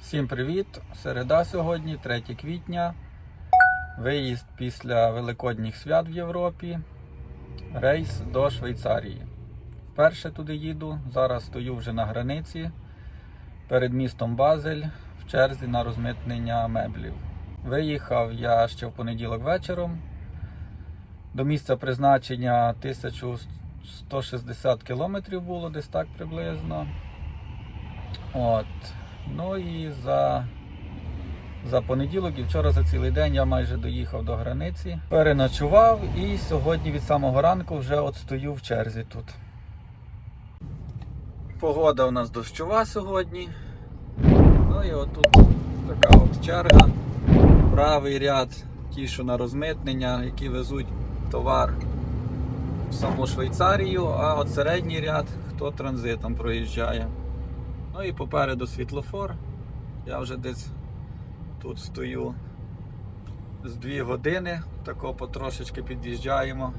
Всім привіт! Середа сьогодні, 3 квітня. Виїзд після Великодніх свят в Європі. Рейс до Швейцарії. Вперше туди їду. Зараз стою вже на границі перед містом Базель в черзі на розмитнення меблів. Виїхав я ще в понеділок вечором. До місця призначення 1160 кілометрів було десь так приблизно. От. Ну і за, за понеділок і вчора за цілий день я майже доїхав до границі, переночував і сьогодні від самого ранку вже от стою в черзі тут. Погода у нас дощова сьогодні. Ну і отут така от черга. Правий ряд, ті, що на розмитнення, які везуть товар саму Швейцарію, а от середній ряд, хто транзитом проїжджає. Ну і попереду світлофор. Я вже десь тут стою з 2 години, тако потрошечки під'їжджаємо.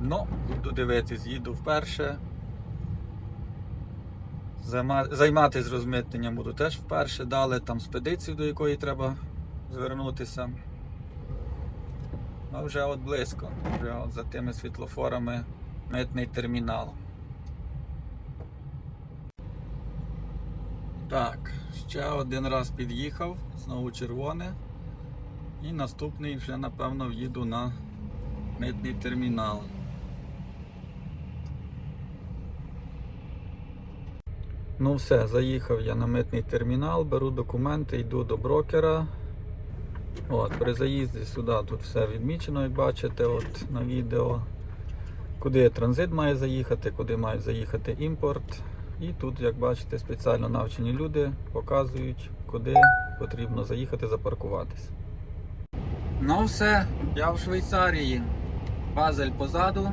Ну, буду дивитись, їду вперше. Займа- Займатись розмитненням буду теж вперше. Дали там спедицію, до якої треба звернутися. А вже от близько, вже от за тими світлофорами митний термінал. Так, ще один раз під'їхав, знову червоне. І наступний вже, напевно, в'їду на митний термінал. Ну все, заїхав я на митний термінал, беру документи, йду до брокера. От, при заїзді сюди тут все відмічено, як бачите, от на відео. Куди транзит має заїхати, куди має заїхати імпорт. І тут, як бачите, спеціально навчені люди показують, куди потрібно заїхати запаркуватись. Ну все, я в Швейцарії. Базель позаду.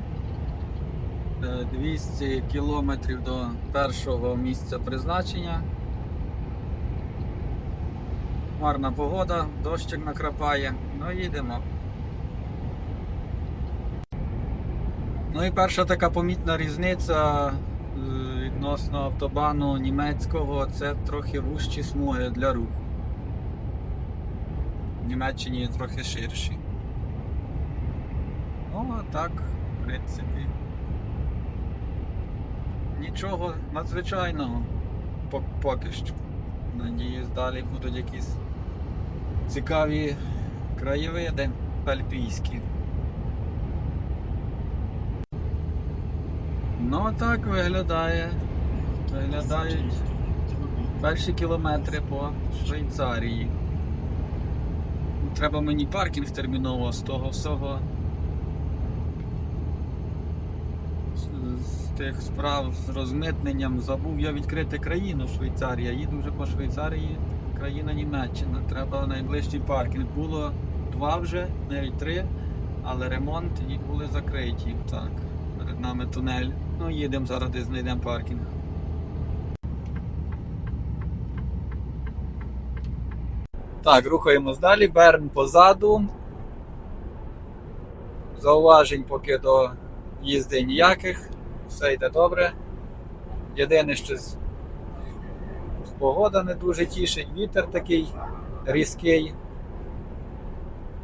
Е, 200 кілометрів до першого місця призначення. Марна погода, дощик накрапає. Ну їдемо. Ну і перша така помітна різниця е, відносно автобану німецького це трохи вужчі смуги для руху. В Німеччині трохи ширші. Ну, а так, в принципі. Нічого надзвичайного поки що. Надіюсь, далі будуть якісь цікаві краєвиди альпійські. Ну так виглядає. Виглядають перші кілометри по Швейцарії. Треба мені паркінг терміново з того всього. З, тих справ з розмитненням забув я відкрити країну Швейцарія. Їду вже по Швейцарії, країна Німеччина. Треба найближчий паркінг. Було два вже, навіть три, але ремонт і були закриті. Так, перед нами тунель. Ну, їдемо зараз, десь знайдемо паркінг. Так, рухаємось далі. Берн позаду. Зауважень поки до їзди ніяких. Все йде добре. Єдине, що погода не дуже тішить, вітер такий різкий.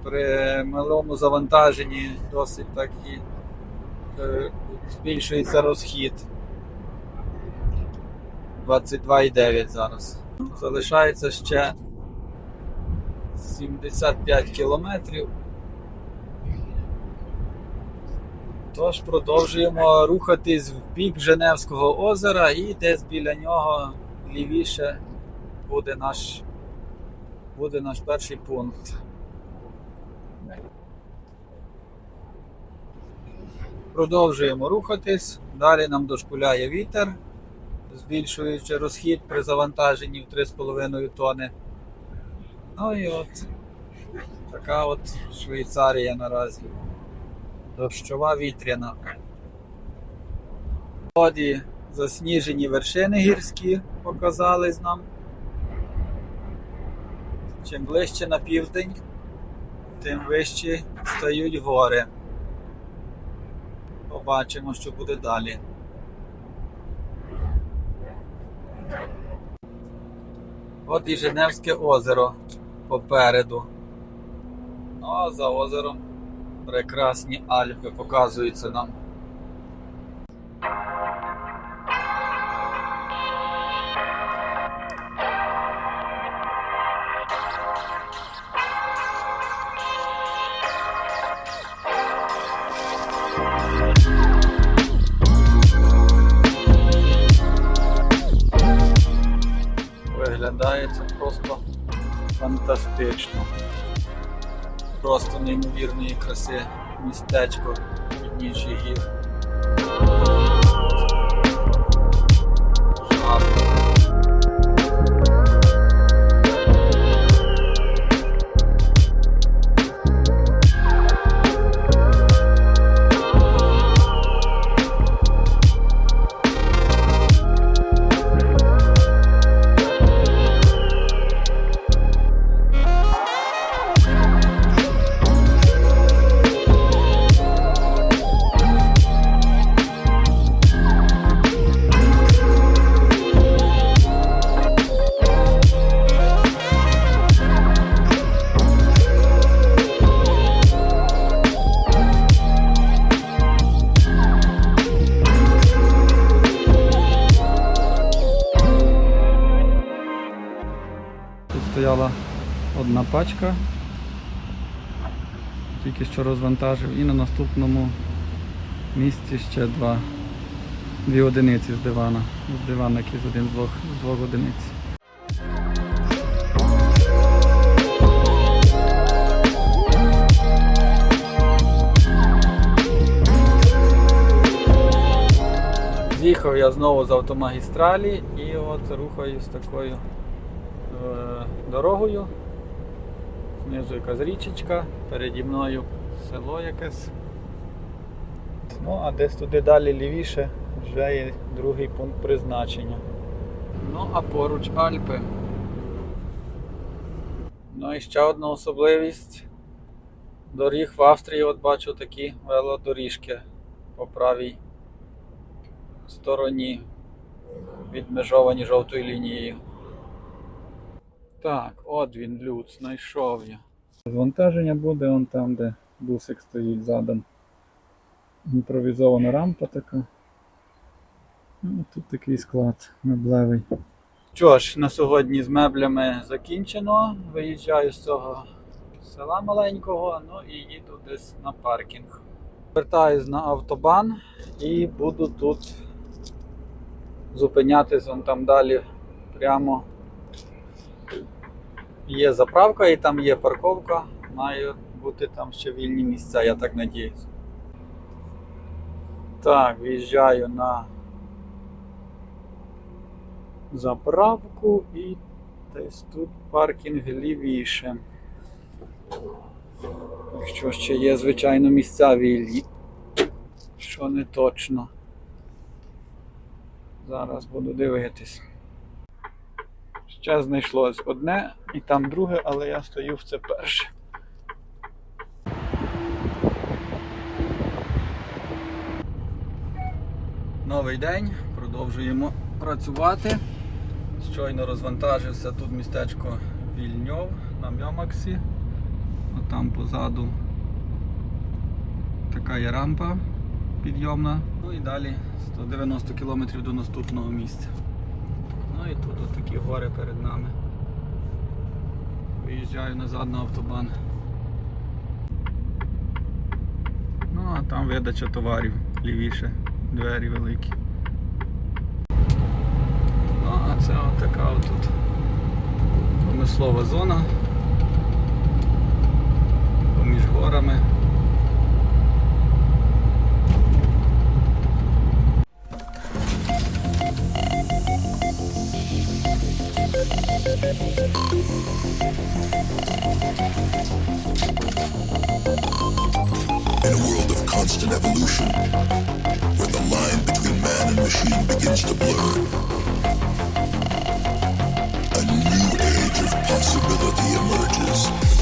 При малому завантаженні досить так і е, збільшується розхід. 22,9 зараз. Залишається ще 75 кілометрів. Тож продовжуємо рухатись в бік Женевського озера і десь біля нього лівіше буде наш, буде наш перший пункт. Продовжуємо рухатись. Далі нам дошкуляє вітер, збільшуючи розхід при завантаженні в 3,5 тони. Ну і от така от Швейцарія наразі. Дощова вітряна. Воді засніжені вершини гірські показались нам. Чим ближче на південь, тим вищі стають гори. Побачимо, що буде далі. От і Женевське озеро попереду. Ну а за озером прекрасні Альпи показуються нам. Краси містечко підніжжя гір. Пачка, тільки що розвантажив, і на наступному місці ще два, дві одиниці з дивана. З дивана, який з один з двох, з двох одиниць. З'їхав я знову з автомагістралі і от рухаюсь такою е, дорогою. Знизу якась річечка, переді мною село якесь. Ну, а десь туди далі лівіше вже є другий пункт призначення. Ну, а поруч Альпи. Ну і ще одна особливість. Доріг в Австрії, от бачу такі велодоріжки по правій стороні, відмежовані жовтою лінією. Так, от він люд, знайшов я. Звантаження буде он там, де бусик стоїть задом. Імпровізована рампа така. Ну, тут такий склад меблевий. Що ж, на сьогодні з меблями закінчено. Виїжджаю з цього села маленького, ну і їду десь на паркінг. Вертаюсь на автобан і буду тут зупинятись вон там далі прямо. Є заправка і там є парковка. Має бути там ще вільні місця, я так надіюсь. Так, в'їжджаю на заправку і десь тут паркінг лівіше. Якщо ще є, звичайно, місця вільні, що не точно. Зараз буду дивитись. Ще знайшлось одне і там друге, але я стою в це перше. Новий день, продовжуємо працювати. Щойно розвантажився тут містечко Вільньов на Мьомаксі. А там позаду така є рампа підйомна. Ну і далі 190 км до наступного місця. І тут от такі гори перед нами. Виїжджаю назад на автобан. Ну а там видача товарів лівіше, двері великі. Ну а це от така от промислова зона поміж горами. In a world of constant evolution, where the line between man and machine begins to blur, a new age of possibility emerges.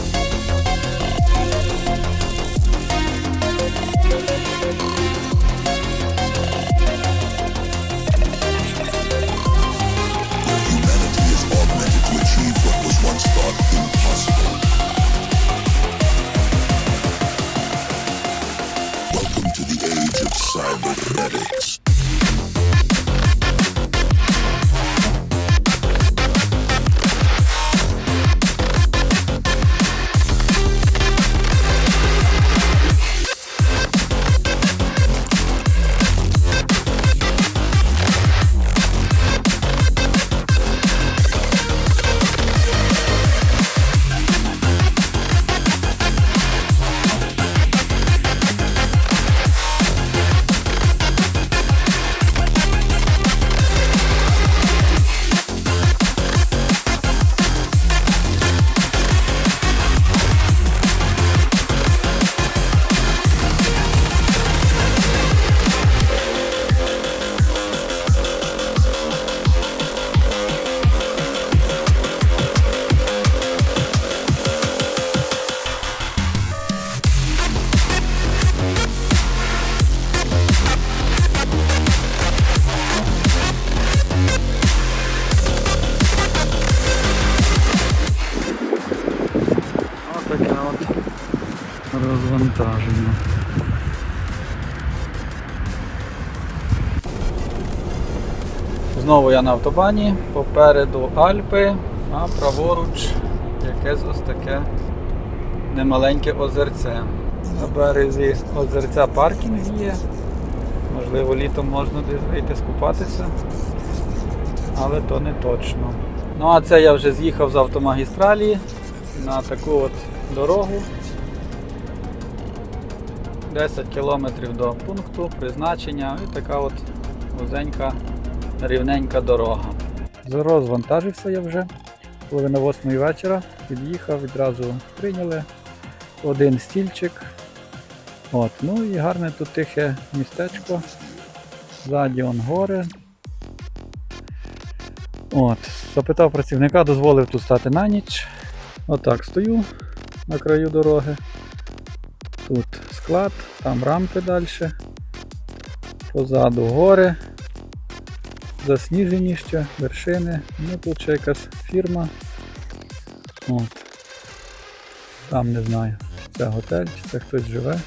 Розвантаження. Знову я на автобані, попереду Альпи, а праворуч якесь ось таке немаленьке озерце. На березі озерця паркінг є. Можливо, літом можна десь вийти скупатися, але то не точно. Ну а це я вже з'їхав з автомагістралі на таку от дорогу. 10 кілометрів до пункту призначення і така от вузенька рівненька дорога. Розвантажився я вже. Половина восьмої вечора під'їхав, відразу прийняли один стільчик. От, ну і гарне тут тихе містечко. Ззаді он гори. От, запитав працівника, дозволив тут стати на ніч. Отак стою на краю дороги. Тут склад, там рамки далі. Позаду гори. Засніжені ще, вершини. Ну тут ще якась фірма. От. Там не знаю, чи це готель, чи це хтось живе.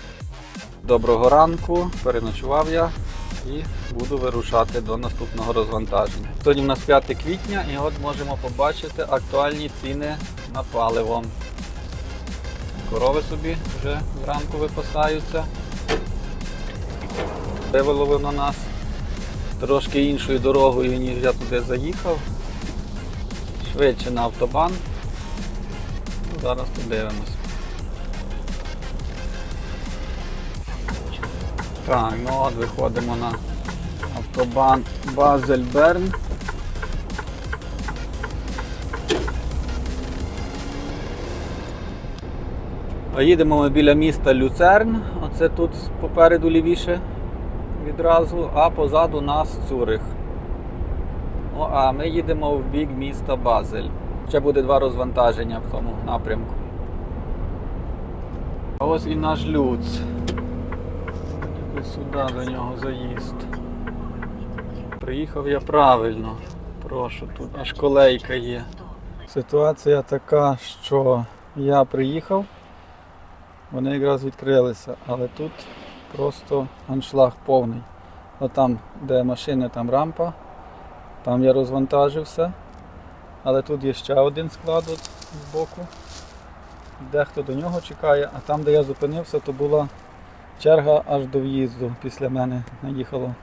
Доброго ранку, переночував я і буду вирушати до наступного розвантаження. Сьогодні у нас 5 квітня і от можемо побачити актуальні ціни на паливо. Корови собі вже зранку випасаються. Вивеловив на нас трошки іншою дорогою, ніж я туди заїхав. Швидше на автобан. Ну, Зараз подивимось. Так, ну от виходимо на автобан Базель-Берн. Їдемо ми біля міста Люцерн. Оце тут попереду лівіше відразу, а позаду нас Цюрих. Ну, а ми їдемо в бік міста Базель. Ще буде два розвантаження в тому напрямку. А ось і наш Люц. Сюди до нього заїзд. Приїхав я правильно. Прошу, тут аж колейка є. Ситуація така, що я приїхав, вони якраз відкрилися, але тут просто аншлаг повний. От там, де машини, там рампа, там я розвантажився. Але тут є ще один склад от збоку. Дехто до нього чекає, а там, де я зупинився, то була черга аж до в'їзду. Після мене наїхало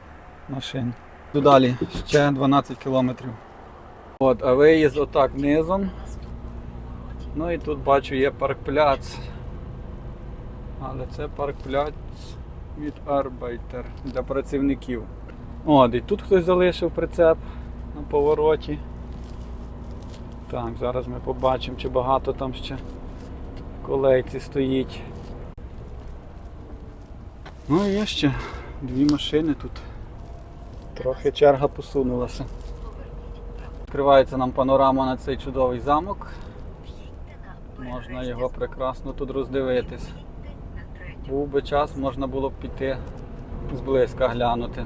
машин. Далі, ще 12 кілометрів. От, а виїзд отак низом. Ну і тут бачу є паркпляц. Але це паркпляц від Arbeiter для працівників. От, і тут хтось залишив прицеп на повороті. Так, зараз ми побачимо, чи багато там ще колейці стоїть. Ну і є ще дві машини тут. Трохи черга посунулася. Відкривається нам панорама на цей чудовий замок. Можна його прекрасно тут роздивитись. Був би час, можна було б піти зблизька глянути.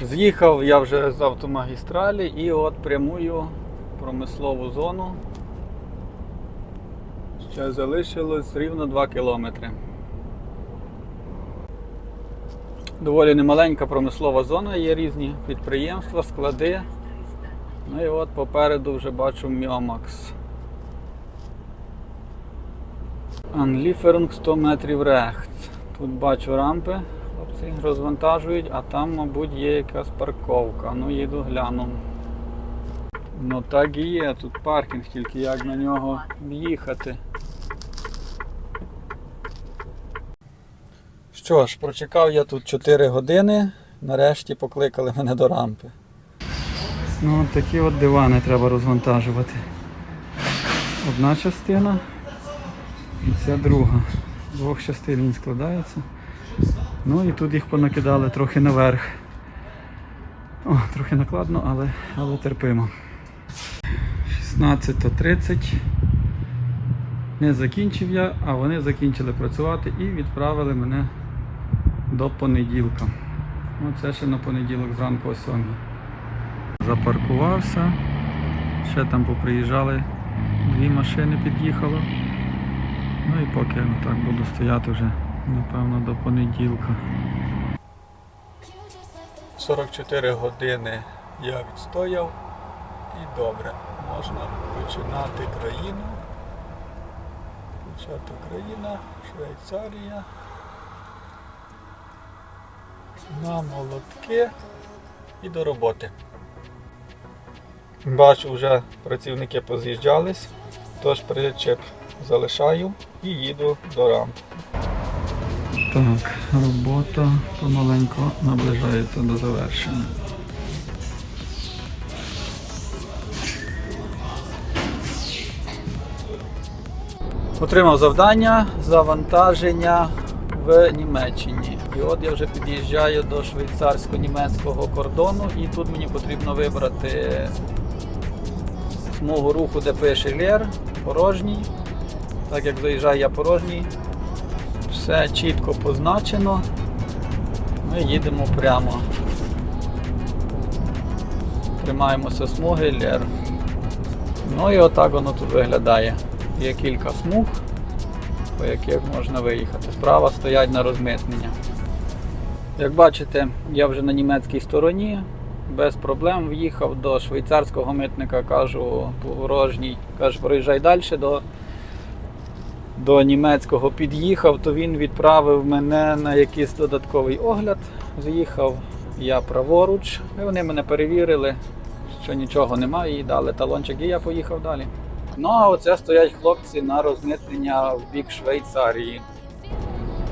З'їхав я вже з автомагістралі і от прямую промислову зону. Ще залишилось рівно 2 кілометри. Доволі немаленька промислова зона, є різні підприємства, склади. Ну і от попереду вже бачу Міомакс. Анліферунг 100 метрів рехц. Тут бачу рампи, хлопці розвантажують, а там, мабуть, є якась парковка. Ну їду гляну. Ну так і є, тут паркінг, тільки як на нього їхати. Що ж, прочекав я тут 4 години, нарешті покликали мене до рампи. Ну, такі от дивани треба розвантажувати. Одна частина і ця друга. З двох частин він складається. Ну і тут їх понакидали трохи наверх. О, трохи накладно, але, але терпимо. 16.30. Не закінчив я, а вони закінчили працювати і відправили мене до понеділка. Ну, це ще на понеділок зранку о 7. Запаркувався. Ще там поприїжджали, дві машини під'їхало. Ну і поки так буду стояти вже, напевно, до понеділка. 44 години я відстояв і добре, можна починати країну. Почати країна, Швейцарія. На молотки і до роботи. Бачу, вже працівники поз'їжджались, тож причеп залишаю і їду до рамп. Так, робота помаленьку наближається до завершення. Отримав завдання завантаження в Німеччині. І от я вже під'їжджаю до швейцарсько-німецького кордону, і тут мені потрібно вибрати смугу руху, де пише Лєр, порожній. Так як заїжджаю я порожній, все чітко позначено. Ми їдемо прямо. Тримаємося смуги Лєр. Ну і отак воно тут виглядає. Є кілька смуг, по яких можна виїхати. Справа стоять на розмитнення. Як бачите, я вже на німецькій стороні, без проблем в'їхав до швейцарського митника, кажу, порожній, каже, проїжджай далі до, до німецького під'їхав, то він відправив мене на якийсь додатковий огляд. З'їхав я праворуч, і вони мене перевірили, що нічого немає, і дали талончик, і я поїхав далі. Ну а оце стоять хлопці на розмитнення в бік Швейцарії.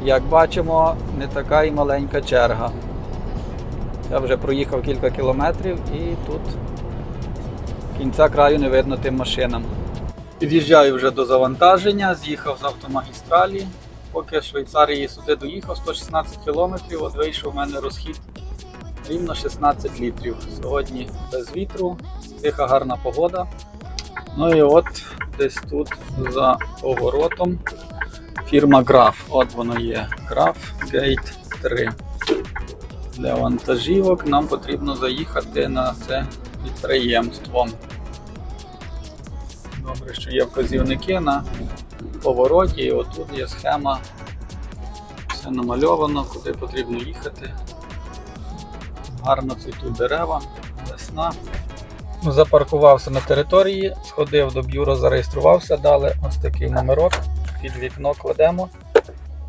Як бачимо, не така і маленька черга. Я вже проїхав кілька кілометрів і тут кінця краю не видно тим машинам. Під'їжджаю вже до завантаження, з'їхав з автомагістралі. Поки Швейцарії сюди доїхав 116 кілометрів, от вийшов у мене розхід рівно 16 літрів. Сьогодні без вітру, тиха гарна погода. Ну і от десь тут за поворотом фірма Граф. От воно є. Граф Gate 3. Для вантажівок нам потрібно заїхати на це підприємство. Добре, що є вказівники на повороті, і отут є схема. Все намальовано, куди потрібно їхати. Гарно цвітуть дерева, весна. Запаркувався на території, сходив до бюро, зареєструвався, дали ось такий номерок, під вікно кладемо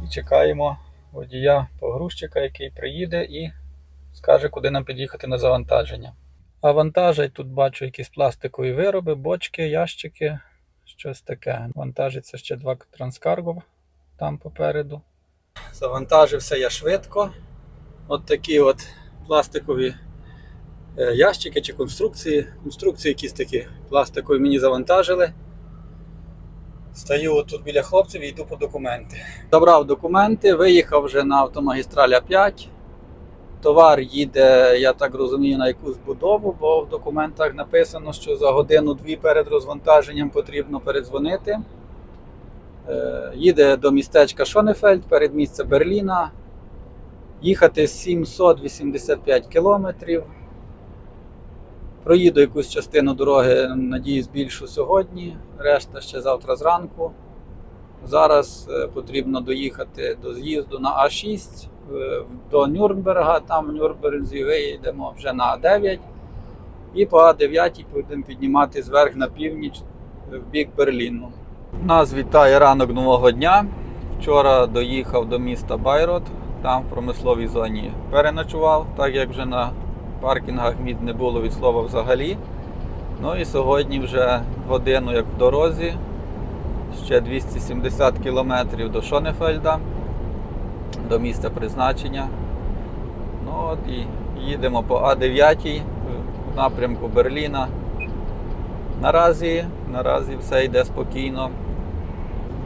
і чекаємо водія погрузчика, який приїде і скаже, куди нам під'їхати на завантаження. А вантажать тут бачу якісь пластикові вироби, бочки, ящики, щось таке. Вантажиться ще два транскарго там попереду. Завантажився я швидко. От такі от пластикові е, ящики чи конструкції. Конструкції якісь такі пластикові мені завантажили. Стою тут біля хлопців і йду по документи. Забрав документи, виїхав вже на автомагістраля 5. Товар їде, я так розумію, на якусь будову, бо в документах написано, що за годину-дві перед розвантаженням потрібно передзвонити. Е, Їде до містечка Шонефельд, передмістя Берліна. Їхати 785 кілометрів. Проїду якусь частину дороги, надіюсь, більшу сьогодні, решта ще завтра зранку. Зараз е, потрібно доїхати до з'їзду на А6 е, до Нюрнберга. Там в Нюрнберзі виїдемо вже на А9. І по А9 будемо піднімати зверх на північ е, в бік Берліну. Нас вітає ранок нового дня. Вчора доїхав до міста Байрот, там в промисловій зоні переночував, так як вже на паркінгах мід не було від слова взагалі. Ну і сьогодні вже годину як в дорозі, ще 270 кілометрів до Шонефельда, до місця призначення. Ну от і їдемо по А9 в напрямку Берліна. Наразі, наразі все йде спокійно.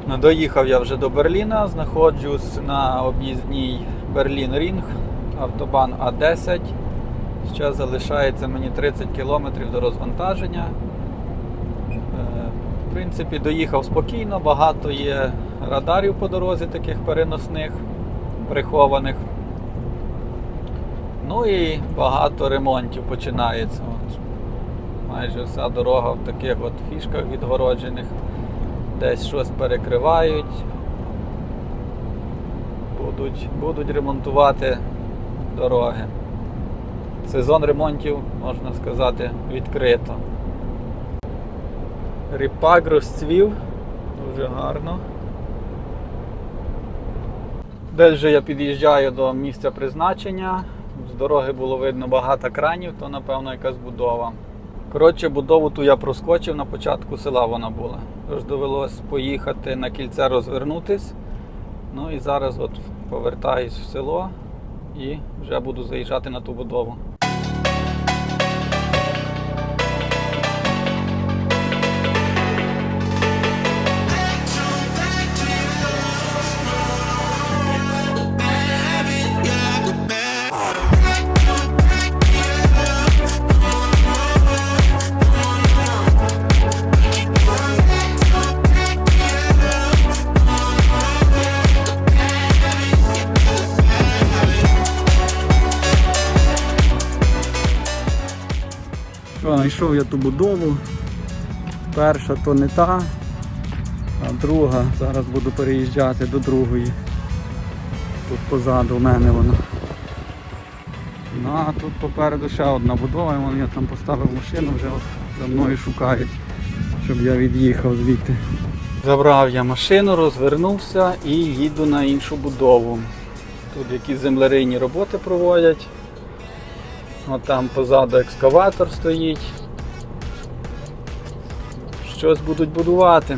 Ну, Доїхав я вже до Берліна, знаходжусь на об'їзній Берлін-Рінг, автобан А10. Ще залишається мені 30 кілометрів до розвантаження. В принципі, доїхав спокійно, багато є радарів по дорозі, таких переносних, прихованих. Ну і багато ремонтів починається. От майже вся дорога в таких от фішках відгороджених. Десь щось перекривають. Будуть, будуть ремонтувати дороги. Сезон ремонтів, можна сказати, відкрито. Ріпак розцвів, дуже гарно. Десь вже я під'їжджаю до місця призначення. З дороги було видно багато кранів, то напевно якась будова. Коротше, будову ту я проскочив на початку села вона була. Тож довелось поїхати на кільце розвернутись. Ну і зараз от повертаюсь в село і вже буду заїжджати на ту будову. Знайшов я ту будову. Перша то не та, а друга. Зараз буду переїжджати до другої. Тут позаду в мене воно. Ну а тут попереду ще одна будова, вон я там поставив машину, вже за мною шукають, щоб я від'їхав звідти. Забрав я машину, розвернувся і їду на іншу будову. Тут якісь землерийні роботи проводять. От там позаду екскаватор стоїть. Щось будуть будувати.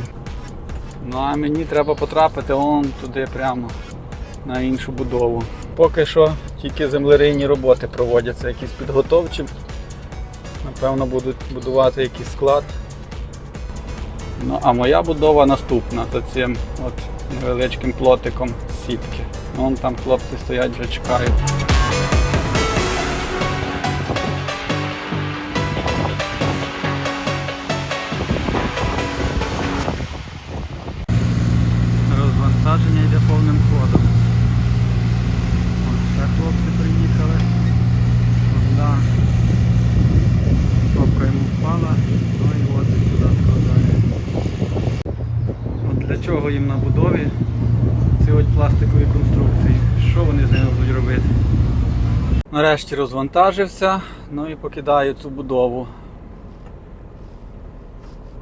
Ну а мені треба потрапити вон туди прямо на іншу будову. Поки що тільки землерийні роботи проводяться, якісь підготовчі. Напевно, будуть будувати якийсь склад. Ну, а моя будова наступна за цим от невеличким плотиком сітки. Вон там хлопці стоять, вже чекають. Чого їм на будові ці от пластикові конструкції? Що вони з ними будуть робити? Нарешті розвантажився, ну і покидаю цю будову.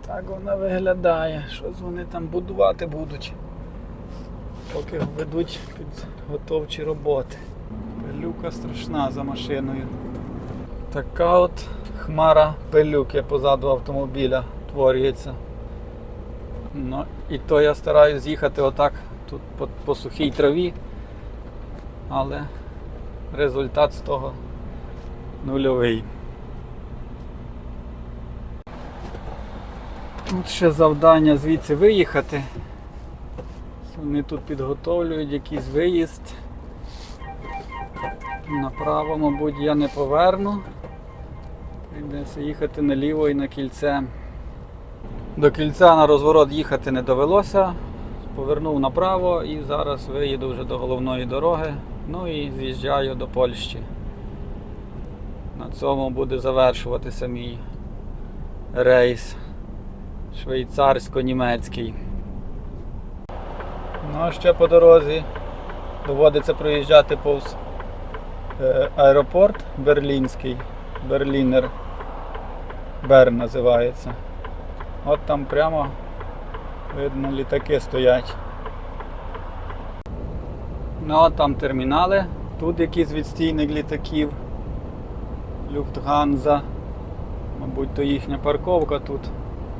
Так вона виглядає. Щось вони там будувати будуть. Поки ведуть підготовчі роботи. Пилюка страшна за машиною. Така от хмара пилюки позаду автомобіля творюється. Ну, і то я стараюсь з'їхати отак тут по, по сухій траві, але результат з того нульовий. От ще завдання звідси виїхати. Вони тут підготовлюють якийсь виїзд. Направо, мабуть, я не поверну. Прийдеться їхати наліво і на кільце. До кільця на розворот їхати не довелося. Повернув направо і зараз виїду вже до головної дороги. Ну і з'їжджаю до Польщі. На цьому буде завершуватися мій рейс швейцарсько-німецький. Ну а ще по дорозі доводиться проїжджати повз е, аеропорт Берлінський, Берлінер Берн називається. От там прямо видно літаки стоять. Ну от там термінали, тут якийсь відстійник літаків. Люфтганза. Мабуть, то їхня парковка тут.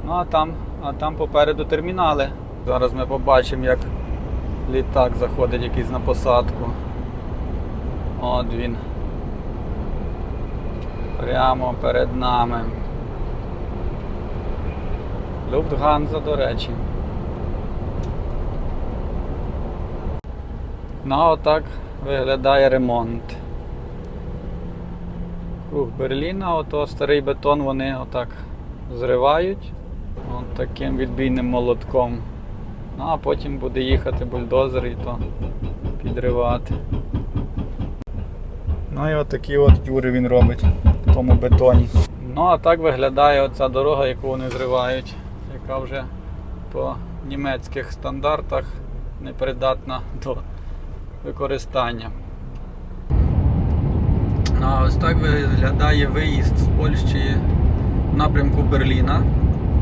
Ну а там, а там попереду термінали. Зараз ми побачимо, як літак заходить якийсь на посадку. От він. Прямо перед нами. Люфтганза, до речі. Ну, а отак виглядає ремонт. Круг Берліна, ото старий бетон вони отак зривають от таким відбійним молотком. Ну а потім буде їхати бульдозер і то підривати. Ну і отакі от дюри він робить в тому бетоні. Ну а так виглядає оця дорога, яку вони зривають, яка вже по німецьких стандартах непридатна до використання. Ну, а ось так виглядає виїзд з Польщі в напрямку Берліна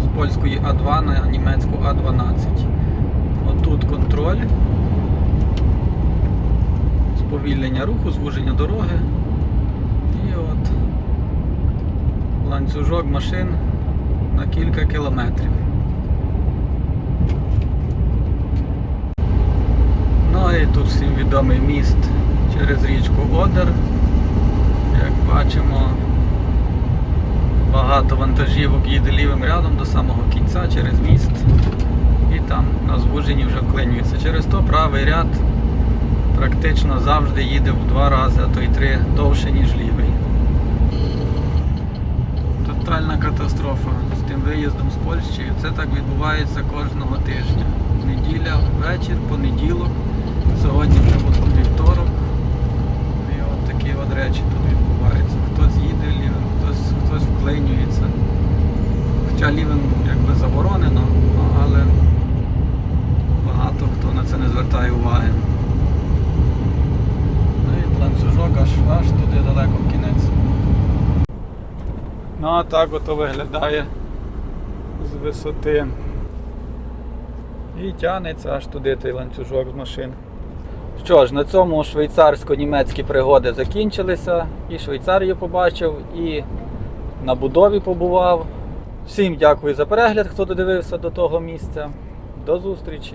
з польської А2 на німецьку А12. Отут контроль, сповільнення руху, звуження дороги. І от ланцюжок машин на кілька кілометрів. І тут всім відомий міст через річку Одер. Як бачимо, багато вантажівок їде лівим рядом до самого кінця через міст. І там на звуженні вже вклинюється. Через то правий ряд практично завжди їде в два рази, а то й три довше, ніж лівий. Тотальна катастрофа з тим виїздом з Польщі. Це так відбувається кожного тижня. Неділя, вечір, понеділок. Сьогодні вже от вівторок. І от такі от речі тут відбуваються. Хтось їде лівим, хтось, хтось вклинюється. Хоча лівим якби заборонено, але багато хто на це не звертає уваги. Ну і ланцюжок аж, аж туди далеко в кінець. Ну а так ото виглядає з висоти. І тягнеться аж туди той ланцюжок з машин. Що ж, на цьому швейцарсько-німецькі пригоди закінчилися. І Швейцарію побачив, і на будові побував. Всім дякую за перегляд, хто додивився до того місця. До зустрічі!